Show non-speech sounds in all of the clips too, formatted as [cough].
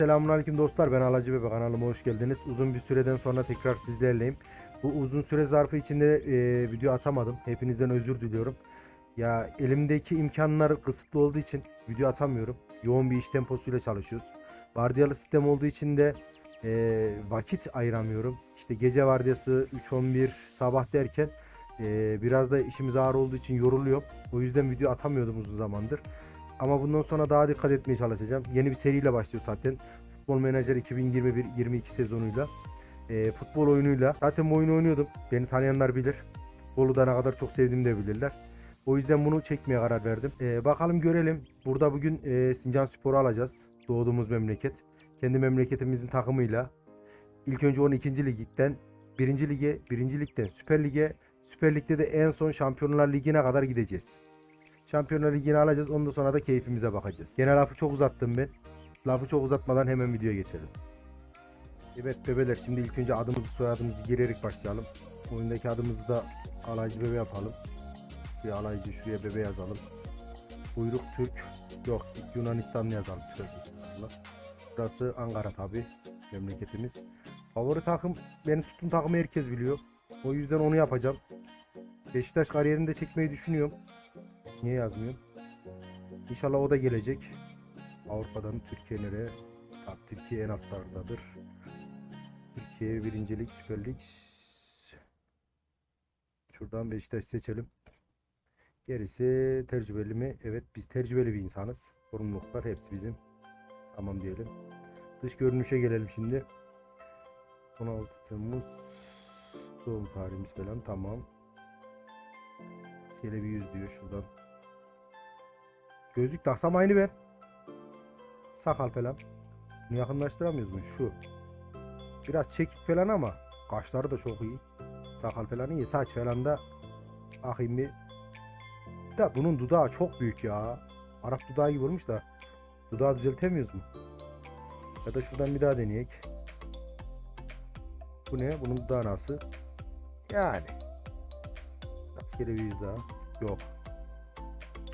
Selamünaleyküm dostlar ben Alacı Bebe kanalıma hoş geldiniz. Uzun bir süreden sonra tekrar sizlerleyim. Bu uzun süre zarfı içinde e, video atamadım. Hepinizden özür diliyorum. Ya elimdeki imkanlar kısıtlı olduğu için video atamıyorum. Yoğun bir iş temposuyla çalışıyoruz. Vardiyalı sistem olduğu için de e, vakit ayıramıyorum. İşte gece vardiyası 3-11 sabah derken e, biraz da işimiz ağır olduğu için yoruluyorum. O yüzden video atamıyordum uzun zamandır. Ama bundan sonra daha dikkat etmeye çalışacağım. Yeni bir seriyle başlıyor zaten. Futbol Manager 2021-22 sezonuyla. Ee, futbol oyunuyla. Zaten bu oyunu oynuyordum. Beni tanıyanlar bilir. Futbolu da ne kadar çok sevdiğimi de bilirler. O yüzden bunu çekmeye karar verdim. Ee, bakalım görelim. Burada bugün e, Sincan Spor'u alacağız. Doğduğumuz memleket. Kendi memleketimizin takımıyla. İlk önce 12. ligden 1. lige, 1. ligden Süper Lig'e, Süper Lig'de de en son Şampiyonlar Ligi'ne kadar gideceğiz. Şampiyonlar Ligi'ni alacağız. Ondan sonra da keyfimize bakacağız. Gene lafı çok uzattım ben. Lafı çok uzatmadan hemen videoya geçelim. Evet bebeler şimdi ilk önce adımızı soyadımızı girerek başlayalım. Oyundaki adımızı da alaycı bebe yapalım. Bir alaycı şuraya bebe yazalım. Buyruk Türk. Yok Yunanistanlı yazalım. Estağfurullah. Burası Ankara tabi. Memleketimiz. Favori takım benim tuttuğum takımı herkes biliyor. O yüzden onu yapacağım. Beşiktaş kariyerini de çekmeyi düşünüyorum. Niye yazmıyorum? İnşallah o da gelecek. Avrupa'dan Türkiye'lere Türkiye en altlardadır. Türkiye birincilik, Süper Lig. Şuradan Beşiktaş seçelim. Gerisi tecrübeli mi? Evet biz tecrübeli bir insanız. Sorumluluklar hepsi bizim. Tamam diyelim. Dış görünüşe gelelim şimdi. 16 Temmuz doğum tarihimiz falan tamam. Sele bir yüz diyor şuradan. Gözlük taksam aynı ben. Sakal falan. Bunu yakınlaştıramıyoruz mu? Şu. Biraz çekik falan ama kaşları da çok iyi. Sakal falan iyi. Saç falan da bakayım bir. Da bunun dudağı çok büyük ya. Arap dudağı gibi olmuş da. Dudağı düzeltemiyoruz mu? Ya da şuradan bir daha deneyek. Bu ne? Bunun dudağı nasıl? Yani. Rastgele bir yüz daha. Yok.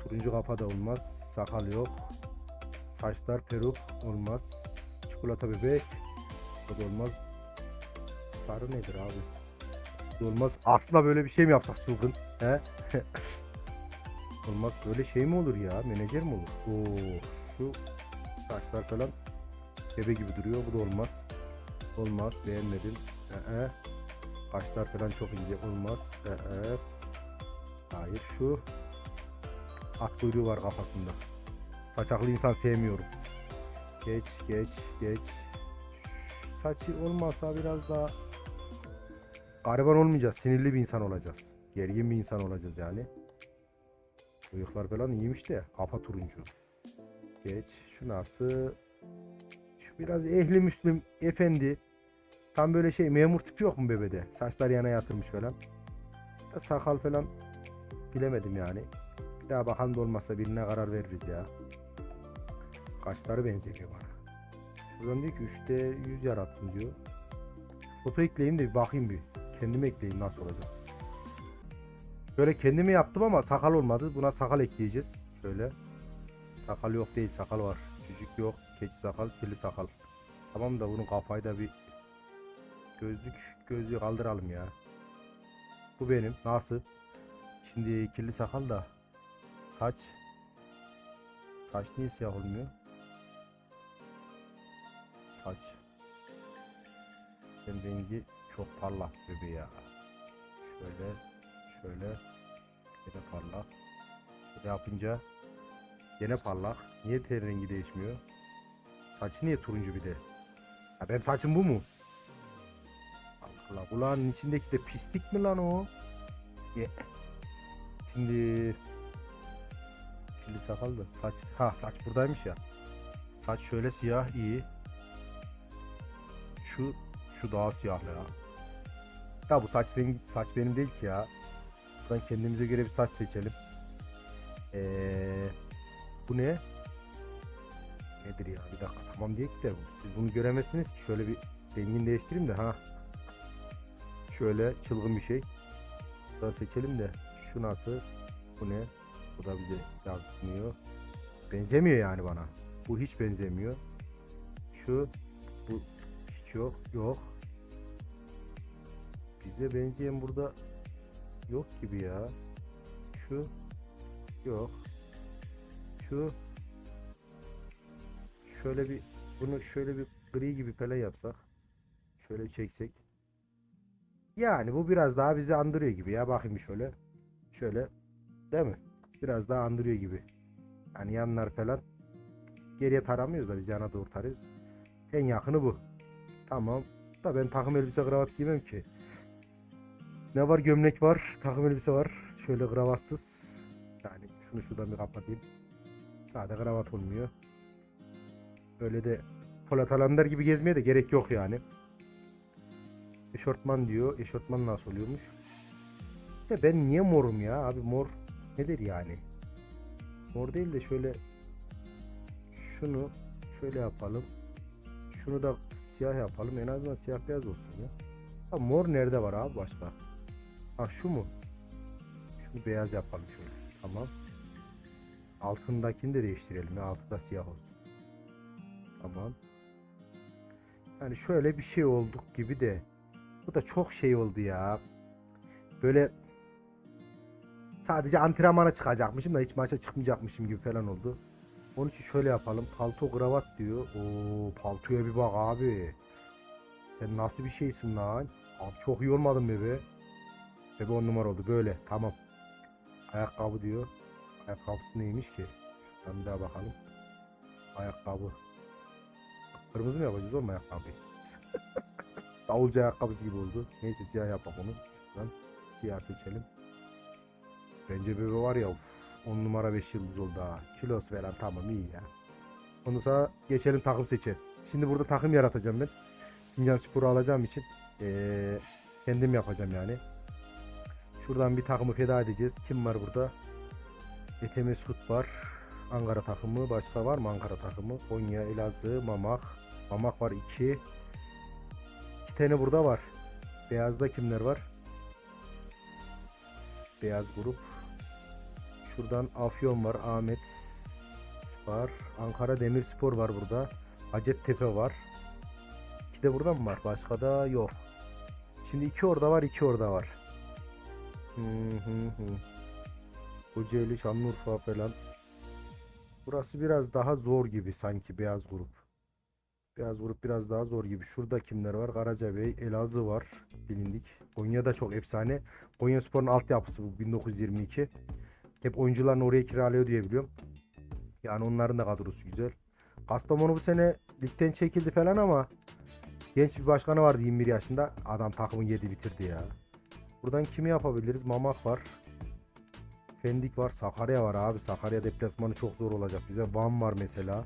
Turuncu kafa da olmaz. Sakal yok. Saçlar peruk olmaz. Çikolata bebek. O da olmaz. Sarı nedir abi? Olmaz. Aslında böyle bir şey mi yapsak çılgın? He? [laughs] olmaz. Böyle şey mi olur ya? Menajer mi olur? Oo, şu saçlar falan bebe gibi duruyor. Bu da olmaz. Olmaz. Beğenmedim. Ee, kaşlar falan çok ince. Olmaz. Ee, hayır şu at var kafasında. Saçaklı insan sevmiyorum. Geç, geç, geç. Saçı olmasa biraz daha gariban olmayacağız. Sinirli bir insan olacağız. Gergin bir insan olacağız yani. Bıyıklar falan iyiymiş de. Kafa turuncu. Geç. Şu nasıl? Şu biraz ehli müslüm efendi. Tam böyle şey memur tipi yok mu bebede? Saçlar yana yatırmış falan. Sakal falan bilemedim yani. Daha bakalım da olmazsa birine karar veririz ya. Kaşları benzemiyor bana. Şuradan diyor ki 3'te 100 yarattım diyor. Foto ekleyeyim de bir bakayım bir. Kendime ekleyeyim nasıl olacak. Böyle kendimi yaptım ama sakal olmadı. Buna sakal ekleyeceğiz. Şöyle. Sakal yok değil sakal var. Çocuk yok. Keçi sakal, kirli sakal. Tamam da bunun kafayı da bir gözlük gözlüğü kaldıralım ya. Bu benim. Nasıl? Şimdi kirli sakal da saç saç niye siyah olmuyor? Saç Senin rengi çok parlak bebe ya. Şöyle şöyle yine parlak. Böyle yapınca yine parlak. Niye ten rengi değişmiyor? Saçı niye turuncu bir de? Ha benim saçım bu mu? Allah kulağının içindeki de pislik mi lan o? Ye. Şimdi kirli sakal da saç ha saç buradaymış ya. Saç şöyle siyah iyi. Şu şu daha siyah ya. Ya bu saç rengi saç benim değil ki ya. Buradan kendimize göre bir saç seçelim. Ee, bu ne? Nedir ya? Bir dakika tamam diye de siz bunu göremezsiniz ki. Şöyle bir rengini değiştireyim de ha. Şöyle çılgın bir şey. Buradan seçelim de şu nasıl? Bu ne? Bu da bize yansımıyor. Benzemiyor yani bana. Bu hiç benzemiyor. Şu. Bu hiç yok. Yok. Bize benzeyen burada yok gibi ya. Şu. Yok. Şu. Şöyle bir bunu şöyle bir gri gibi falan yapsak. Şöyle çeksek. Yani bu biraz daha bizi andırıyor gibi ya. Bakayım şöyle. Şöyle. Değil mi? Biraz daha andırıyor gibi. Yani yanlar falan. Geriye taramıyoruz da biz yana doğru tarıyoruz. En yakını bu. Tamam. Da ben takım elbise kravat giymem ki. Ne var? Gömlek var. Takım elbise var. Şöyle kravatsız. Yani şunu şuradan bir kapatayım. Sade kravat olmuyor. Böyle de Polat Alemdar gibi gezmeye de gerek yok yani. Eşortman diyor. Eşortman nasıl oluyormuş? De ben niye morum ya? Abi mor nedir yani? Mor değil de şöyle şunu şöyle yapalım. Şunu da siyah yapalım. En azından siyah beyaz olsun ya. Ha, mor nerede var abi başka? Ha şu mu? Şunu beyaz yapalım şöyle. Tamam. Altındakini de değiştirelim ya. Altı da siyah olsun. Tamam. Yani şöyle bir şey olduk gibi de. Bu da çok şey oldu ya. Böyle sadece antrenmana çıkacakmışım da hiç maça çıkmayacakmışım gibi falan oldu. Onun için şöyle yapalım. Palto kravat diyor. Oo paltoya bir bak abi. Sen nasıl bir şeysin lan? Abi çok iyi olmadın bebe. Bebe on numara oldu böyle. Tamam. Ayakkabı diyor. Ayakkabısı neymiş ki? Bir daha bakalım. Ayakkabı. Kırmızı mı yapacağız oğlum ayakkabıyı? [laughs] Davulcu ayakkabısı gibi oldu. Neyse siyah yapak onu. Şuradan siyah seçelim. Bence bebe var ya 10 numara 5 yıldız oldu ha. Kilos veren tamam iyi ya. Ondan sonra geçelim takım seçelim. Şimdi burada takım yaratacağım ben. Sincan Spor'u alacağım için eee, kendim yapacağım yani. Şuradan bir takımı feda edeceğiz. Kim var burada? Ete Mesut var. Ankara takımı. Başka var mı Ankara takımı? Konya, Elazığ, Mamak. Mamak var 2. 2 tane burada var. Beyazda kimler var? Beyaz grup. Şuradan Afyon var. Ahmet var. Ankara Demirspor var burada. Hacettepe var. İki de burada mı var? Başka da yok. Şimdi iki orada var, iki orada var. Hı. Kocaeli, Şanlıurfa falan. Burası biraz daha zor gibi sanki beyaz grup. Beyaz grup biraz daha zor gibi. Şurada kimler var? Karacabey, Elazığ var. Bilindik. Konya da çok efsane. Konya Spor'un altyapısı bu 1922. Hep oyuncularını oraya kiralıyor diye biliyorum. Yani onların da kadrosu güzel. Kastamonu bu sene ligden çekildi falan ama genç bir başkanı vardı 21 yaşında. Adam takımı yedi bitirdi ya. Buradan kimi yapabiliriz? Mamak var. Pendik var. Sakarya var abi. Sakarya deplasmanı çok zor olacak bize. Van var mesela.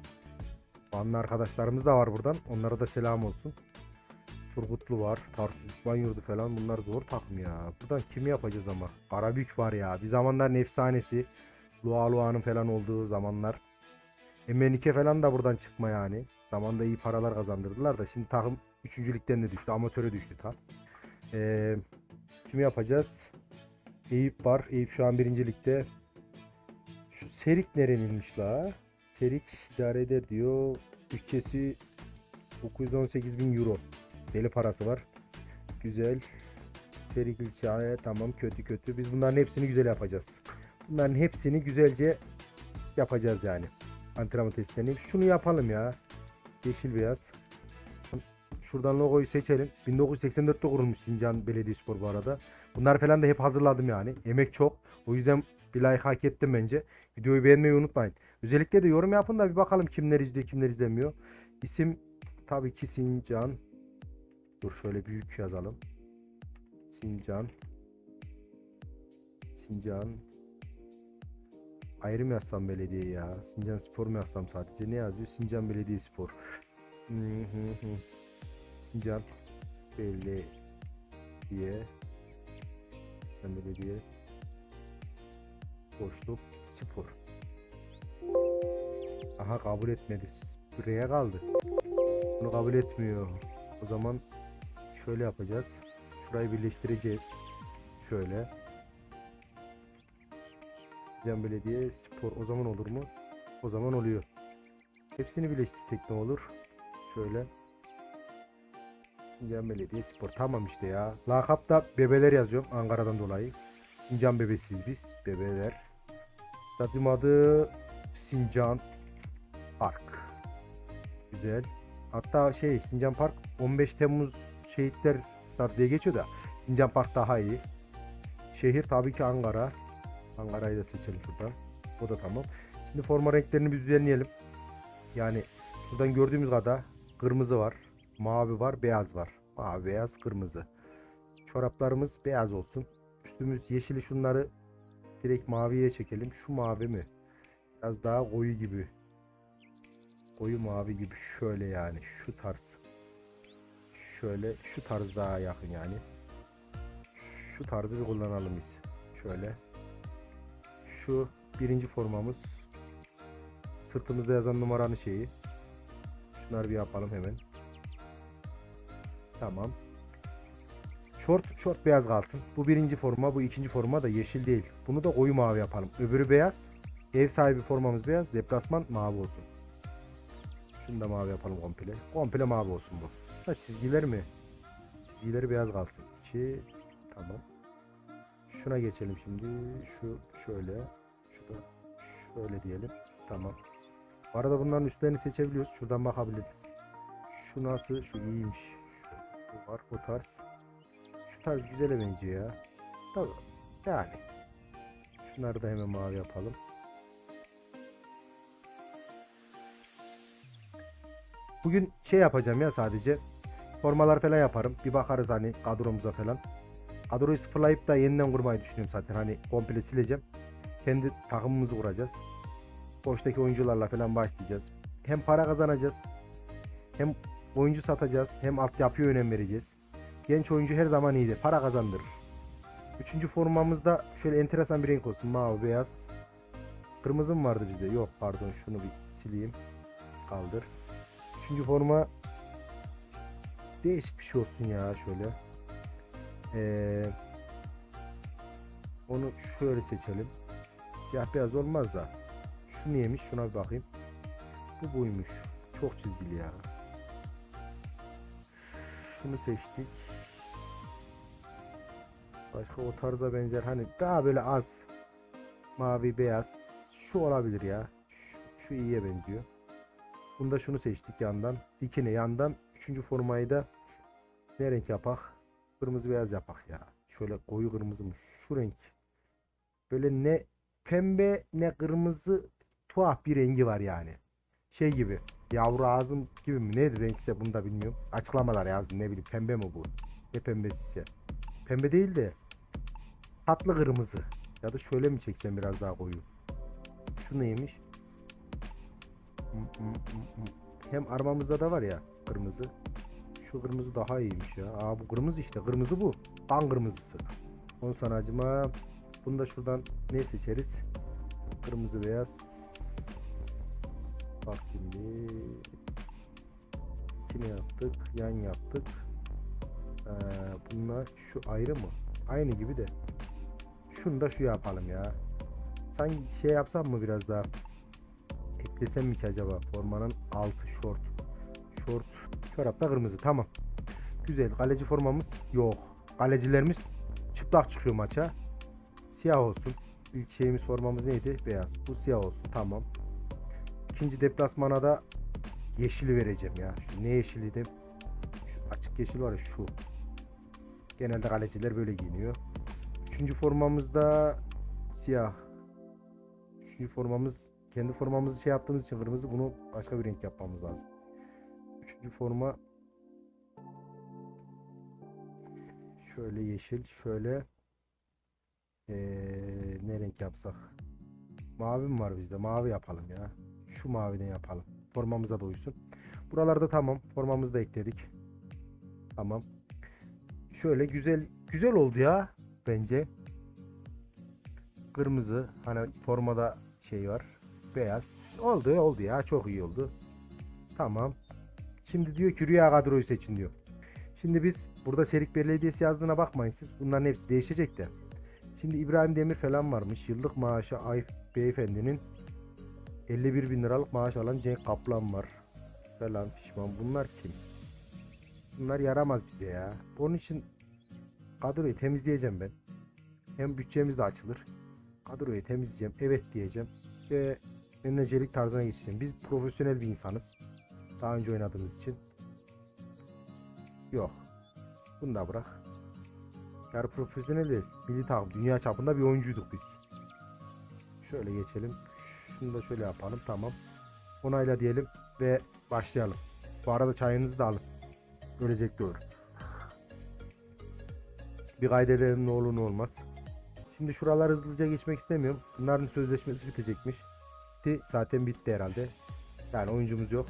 Vanlı arkadaşlarımız da var buradan. Onlara da selam olsun. Turgutlu var. Tarsus İtman Yurdu falan. Bunlar zor takım ya. Buradan kimi yapacağız ama? Karabük var ya. Bir zamanların efsanesi. Lua Lua'nın falan olduğu zamanlar. Emenike falan da buradan çıkma yani. Zamanda iyi paralar kazandırdılar da. Şimdi takım 3. ligden de düştü. Amatöre düştü tam. Ee, kimi yapacağız? Eyüp var. Eyüp şu an 1. ligde. Şu Serik nerenilmiş la? Serik idare eder diyor. Bütçesi 918 bin euro. Deli parası var. Güzel. Serik ilçe tamam kötü kötü. Biz bunların hepsini güzel yapacağız. Bunların hepsini güzelce yapacağız yani. Antrenman testlerini. Şunu yapalım ya. Yeşil beyaz. Şuradan logoyu seçelim. 1984'te kurulmuş Sincan Belediyespor bu arada. Bunlar falan da hep hazırladım yani. Emek çok. O yüzden bir like hak ettim bence. Videoyu beğenmeyi unutmayın. Özellikle de yorum yapın da bir bakalım kimler izliyor kimler izlemiyor. İsim tabii ki Sincan. Dur şöyle büyük yazalım. Sincan. Sincan. Ayrı mı yazsam belediye ya? Sincan Spor mu yazsam sadece? Ne yazıyor? Sincan hı [laughs] hı. Sincan Belediye Sincan Belediye Boşluk Spor. Aha kabul etmedi. Buraya kaldı. Bunu kabul etmiyor. O zaman şöyle yapacağız. Şurayı birleştireceğiz. Şöyle. Sincan Belediye Spor. O zaman olur mu? O zaman oluyor. Hepsini birleştirsek ne olur? Şöyle. Sincan Belediye Spor. Tamam işte ya. Lakapta bebeler yazıyorum Ankara'dan dolayı. Sincan bebesiyiz biz. Bebeler. Stadyum adı Sincan Park. Güzel. Hatta şey Sincan Park 15 Temmuz Şehitler Stadı diye geçiyor da Sincan Park daha iyi. Şehir tabii ki Ankara. Ankara'yı da seçelim şuradan. O da tamam. Şimdi forma renklerini bir düzenleyelim. Yani şuradan gördüğümüz kadar kırmızı var, mavi var, beyaz var. Mavi, beyaz, kırmızı. Çoraplarımız beyaz olsun. Üstümüz yeşili şunları direkt maviye çekelim. Şu mavi mi? Biraz daha koyu gibi. Koyu mavi gibi şöyle yani şu tarz. Şöyle şu tarz daha yakın yani. Şu tarzı bir kullanalım biz. Şöyle. Şu birinci formamız. Sırtımızda yazan numaranın şeyi. Şunları bir yapalım hemen. Tamam. Şort, şort beyaz kalsın. Bu birinci forma, bu ikinci forma da yeşil değil. Bunu da koyu mavi yapalım. Öbürü beyaz. Ev sahibi formamız beyaz. Deplasman mavi olsun. Şunu da mavi yapalım komple. Komple mavi olsun bu. Ha çizgiler mi? Çizgileri beyaz kalsın. İki. Tamam. Şuna geçelim şimdi. Şu şöyle. Şu da şöyle diyelim. Tamam. Bu arada bunların üstlerini seçebiliyoruz. Şuradan bakabiliriz. Şu nasıl? Şu iyiymiş. Bu var. O tarz. Şu tarz güzele benziyor ya. Tabii. Yani. Şunları da hemen mavi yapalım. Bugün şey yapacağım ya sadece. Formalar falan yaparım. Bir bakarız hani kadromuza falan. Kadroyu sıfırlayıp da yeniden kurmayı düşünüyorum zaten. Hani komple sileceğim. Kendi takımımızı kuracağız. Boştaki oyuncularla falan başlayacağız. Hem para kazanacağız. Hem oyuncu satacağız. Hem altyapıya önem vereceğiz. Genç oyuncu her zaman iyidir. Para kazandırır. Üçüncü formamızda şöyle enteresan bir renk olsun. Mavi, beyaz. Kırmızı mı vardı bizde? Yok pardon şunu bir sileyim. Kaldır. Üçüncü forma değişik bir şey olsun ya şöyle. Ee, onu şöyle seçelim. Siyah beyaz olmaz da. Şu neymiş? Şuna bir bakayım. Bu buymuş. Çok çizgili ya. Şunu seçtik. Başka o tarza benzer hani daha böyle az mavi beyaz şu olabilir ya. Şu, şu iyiye benziyor. Bunda şunu seçtik yandan. Dikine yandan. Üçüncü formayı da ne renk yapak? Kırmızı beyaz yapak ya. Şöyle koyu kırmızı mı? Şu renk. Böyle ne pembe ne kırmızı tuhaf bir rengi var yani. Şey gibi. Yavru ağzım gibi mi? Ne renkse bunu da bilmiyorum. Açıklamalar yazdım ne bileyim. Pembe mi bu? Ne pembesiyse. Pembe değil de tatlı kırmızı. Ya da şöyle mi çeksem biraz daha koyu. Şu neymiş? Hem armamızda da var ya kırmızı. Şu kırmızı daha iyiymiş ya. Aa bu kırmızı işte. Kırmızı bu. Kan kırmızısı. Ondan sonra acıma bunu da şuradan ne seçeriz? Kırmızı beyaz. Bak şimdi. Kime yaptık? Yan yaptık. Ee, bununla şu ayrı mı? Aynı gibi de. Şunu da şu yapalım ya. Sanki şey yapsam mı biraz daha? Eklesem mi ki acaba? Formanın altı short. Short. Çorap da kırmızı. Tamam. Güzel. Kaleci formamız yok. Kalecilerimiz çıplak çıkıyor maça. Siyah olsun. İlk şeyimiz formamız neydi? Beyaz. Bu siyah olsun. Tamam. İkinci deplasmana da yeşili vereceğim ya. Şu ne yeşiliydi? Şu açık yeşil var ya şu. Genelde kaleciler böyle giyiniyor. Üçüncü formamızda siyah. Üçüncü formamız kendi formamızı şey yaptığımız için kırmızı bunu başka bir renk yapmamız lazım. Üçüncü forma. Şöyle yeşil şöyle ee, ne renk yapsak? Mavi mi var bizde? Mavi yapalım ya. Şu maviden yapalım. Formamıza da uysun. Buralarda tamam. Formamızı da ekledik. Tamam. Şöyle güzel güzel oldu ya bence. Kırmızı hani formada şey var. Beyaz. Oldu oldu ya. Çok iyi oldu. Tamam şimdi diyor ki rüya kadroyu seçin diyor şimdi biz burada Serik Belediyesi yazdığına bakmayın siz bunların hepsi değişecek de şimdi İbrahim Demir falan varmış yıllık maaşı Ayf beyefendinin 51 bin liralık maaş alan Cenk Kaplan var falan pişman. Bunlar kim? Bunlar yaramaz bize ya. Onun için kadroyu temizleyeceğim ben. Hem bütçemiz de açılır. Kadroyu temizleyeceğim. Evet diyeceğim. Ve menajerlik tarzına geçeceğim. Biz profesyonel bir insanız. Daha önce oynadığımız için. Yok. Bunu da bırak. Yarı profesyonel değil. Milli takım. Dünya çapında bir oyuncuyduk biz. Şöyle geçelim. Şunu da şöyle yapalım. Tamam. Onayla diyelim ve başlayalım. Bu arada çayınızı da alın. Zevkli olur. Bir kaydedelim ne olur ne olmaz. Şimdi şuraları hızlıca geçmek istemiyorum. Bunların sözleşmesi bitecekmiş. Bitti. Zaten bitti herhalde. Yani oyuncumuz yok.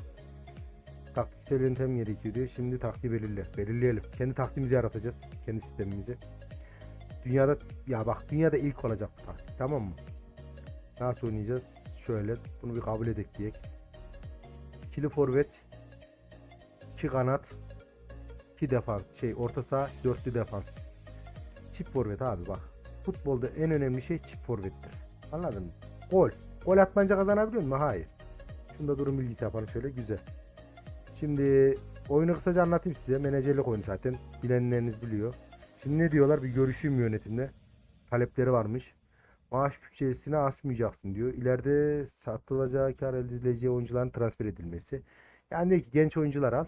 Taktiksel yöntem gerekiyor diyor. Şimdi taktiği belirle. Belirleyelim. Kendi taktiğimizi yaratacağız. Kendi sistemimizi. Dünyada ya bak dünyada ilk olacak bu taktik. Tamam mı? Nasıl oynayacağız? Şöyle. Bunu bir kabul edek diyek. İkili forvet. iki kanat. iki defans. Şey orta saha. Dörtlü defans. Çift forvet abi bak. Futbolda en önemli şey çift forvettir. Anladın mı? Gol. Gol atmanca kazanabiliyor musun? Hayır. Şunda durum bilgisi yapalım şöyle güzel. Şimdi oyunu kısaca anlatayım size. Menajerlik oyunu zaten. Bilenleriniz biliyor. Şimdi ne diyorlar? Bir görüşeyim yönetimle. Talepleri varmış. Maaş bütçesini aşmayacaksın diyor. İleride satılacağı, kar elde edileceği oyuncuların transfer edilmesi. Yani diyor ki genç oyuncular al.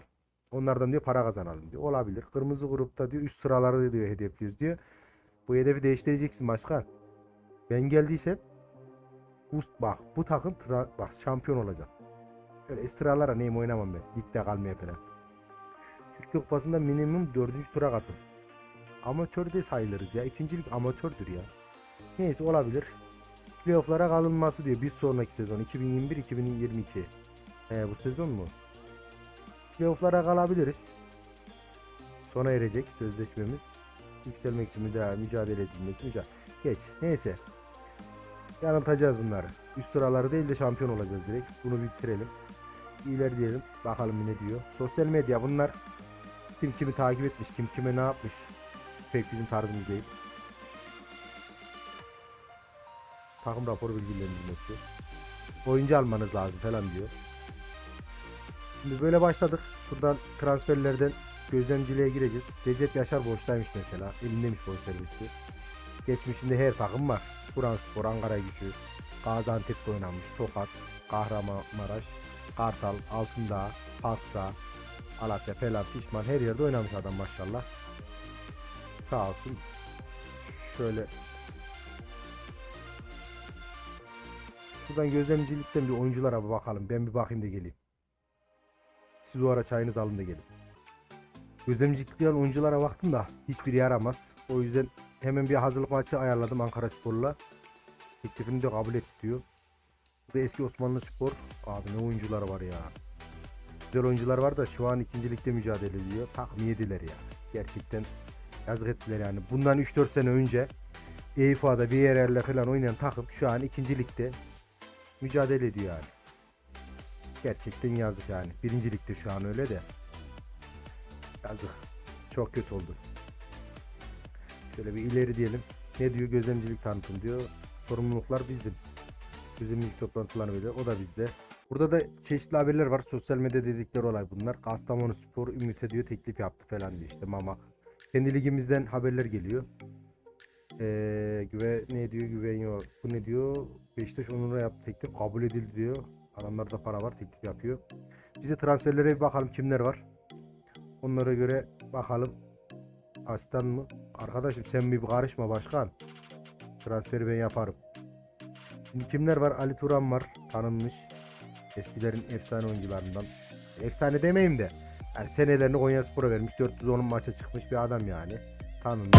Onlardan diyor para kazanalım diyor. Olabilir. Kırmızı grupta diyor üst sıraları diyor hedefliyoruz diyor. Bu hedefi değiştireceksin başkan. Ben geldiysem bu, bak bu takım tra- bak şampiyon olacak. Öyle sıralara neyim oynamam ben. Ligde kalmaya falan. Türkiye Kupası'nda minimum 4. tura katıl. Amatör de sayılırız ya. İkincilik amatördür ya. Neyse olabilir. Playoff'lara kalınması diyor bir sonraki sezon 2021-2022. He bu sezon mu? Playoff'lara kalabiliriz. Sona erecek sözleşmemiz. Yükselmek için müdahale, mücadele edilmesi mücadele. Geç. Neyse. Yanıltacağız bunları. Üst sıraları değil de şampiyon olacağız direkt. Bunu bitirelim. İyiler diyelim. Bakalım ne diyor. Sosyal medya bunlar kim kimi takip etmiş, kim kime ne yapmış. Pek bizim tarzımız değil. Takım raporu bilgilendirmesi. Oyuncu almanız lazım falan diyor. Şimdi böyle başladık. Şuradan transferlerden gözlemciliğe gireceğiz. Recep Yaşar boştaymış mesela. Elindeymiş bonservisi. Geçmişinde her takım var. Buranspor, Ankara Gücü, Gaziantep'te oynanmış. Tokat, Kahramanmaraş, Kartal, Altındağ, Paksa, Alatya, Felan, Pişman her yerde oynamış adam maşallah. Sağ olsun. Şöyle Şuradan gözlemcilikten bir oyunculara bir bakalım. Ben bir bakayım da geleyim. Siz o ara çayınızı alın da gelin. Gözlemcilikten oyunculara baktım da hiçbiri yaramaz. O yüzden hemen bir hazırlık maçı ayarladım Ankara Spor'la. Teklifini de kabul etti diyor. Bu da eski Osmanlı Spor. Abi ne oyuncular var ya. Güzel oyuncular var da şu an ikincilikte mücadele ediyor. Takım yediler ya. Gerçekten yazık ettiler yani. Bundan 3-4 sene önce EIFA'da bir yerlerle falan oynayan takım şu an ikincilikte mücadele ediyor yani. Gerçekten yazık yani. Birincilikte şu an öyle de. Yazık. Çok kötü oldu. Şöyle bir ileri diyelim. Ne diyor? Gözlemcilik tanıtım diyor. Sorumluluklar bizde. Gözlemcilik toplantılarını veriyor. O da bizde. Burada da çeşitli haberler var. Sosyal medya dedikleri olay bunlar. Kastamonu Spor Ümit'e diyor teklif yaptı falan diyor işte Mama. Kendi ligimizden haberler geliyor. Ee, güve ne diyor güven yok. Bu ne diyor? Beşiktaş onura yaptı teklif kabul edildi diyor. Adamlarda para var teklif yapıyor. Bize transferlere bir bakalım kimler var. Onlara göre bakalım. Aslan mı? Arkadaşım sen bir karışma başkan. Transferi ben yaparım. Şimdi kimler var? Ali Turan var. Tanınmış. Eskilerin efsane oyuncularından. Efsane demeyeyim de. Yani senelerini Konya Spor'a vermiş. 410 maça çıkmış bir adam yani. Tanınmış.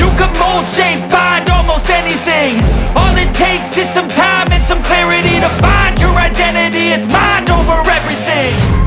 You can mold shape, find almost anything. All it takes is some time and some clarity to find your identity. It's mind over everything.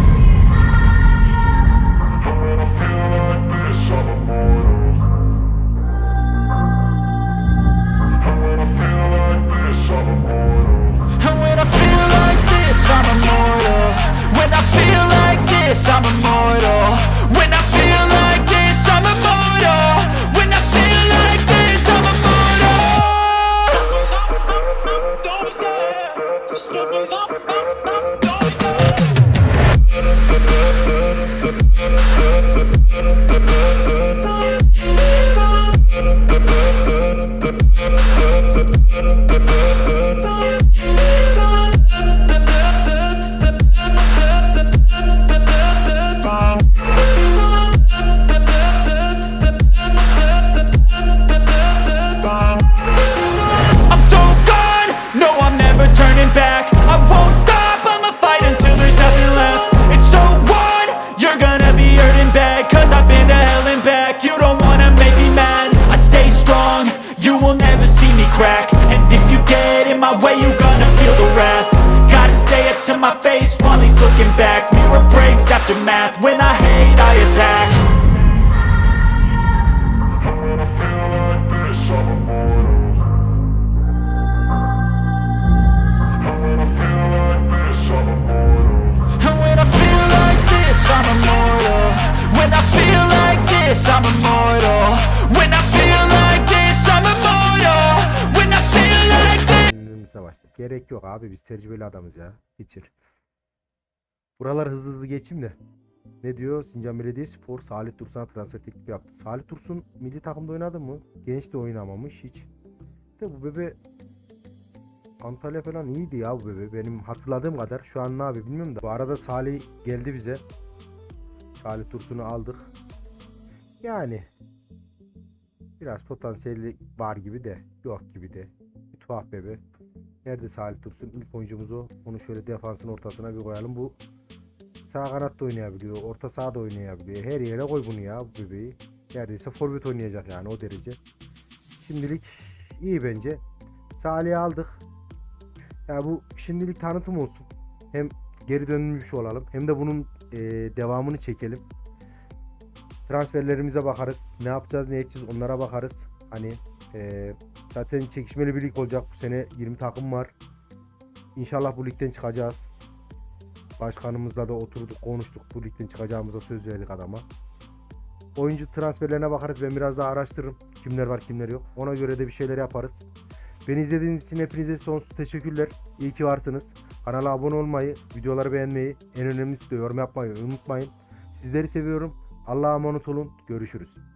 Savaştık. Gerek yok abi biz tecrübeli adamız ya. Bitir. Buralar hızlı hızlı geçeyim de. Ne diyor? Sincan Belediyespor Salih Dursun'a transfer teklifi yaptı. Salih Dursun milli takımda oynadı mı? Genç de oynamamış hiç. De bu bebe Antalya falan iyiydi ya bu bebe. Benim hatırladığım kadar. Şu an ne abi bilmiyorum da. Bu arada Salih geldi bize. Salih Dursun'u aldık. Yani biraz potansiyeli var gibi de yok gibi de. Bir tuhaf bebe. Nerede Salih Dursun? İlk oyuncumuz o. Onu şöyle defansın ortasına bir koyalım. Bu sağ kanatta oynayabiliyor. Orta sahada oynayabiliyor. Her yere koy bunu ya bu bebeği. Neredeyse forvet oynayacak yani o derece. Şimdilik iyi bence. Salih'i aldık. Ya bu şimdilik tanıtım olsun. Hem geri dönmüş olalım. Hem de bunun e, devamını çekelim. Transferlerimize bakarız. Ne yapacağız, ne edeceğiz onlara bakarız. Hani e, zaten çekişmeli bir lig olacak. Bu sene 20 takım var. İnşallah bu ligden çıkacağız. Başkanımızla da oturduk, konuştuk. Bu ligden çıkacağımıza söz verdik adama. Oyuncu transferlerine bakarız. Ben biraz daha araştırırım. Kimler var, kimler yok. Ona göre de bir şeyler yaparız. Beni izlediğiniz için hepinize sonsuz teşekkürler. İyi ki varsınız. Kanala abone olmayı, videoları beğenmeyi, en önemlisi de yorum yapmayı unutmayın. Sizleri seviyorum. Allah'a emanet olun. Görüşürüz.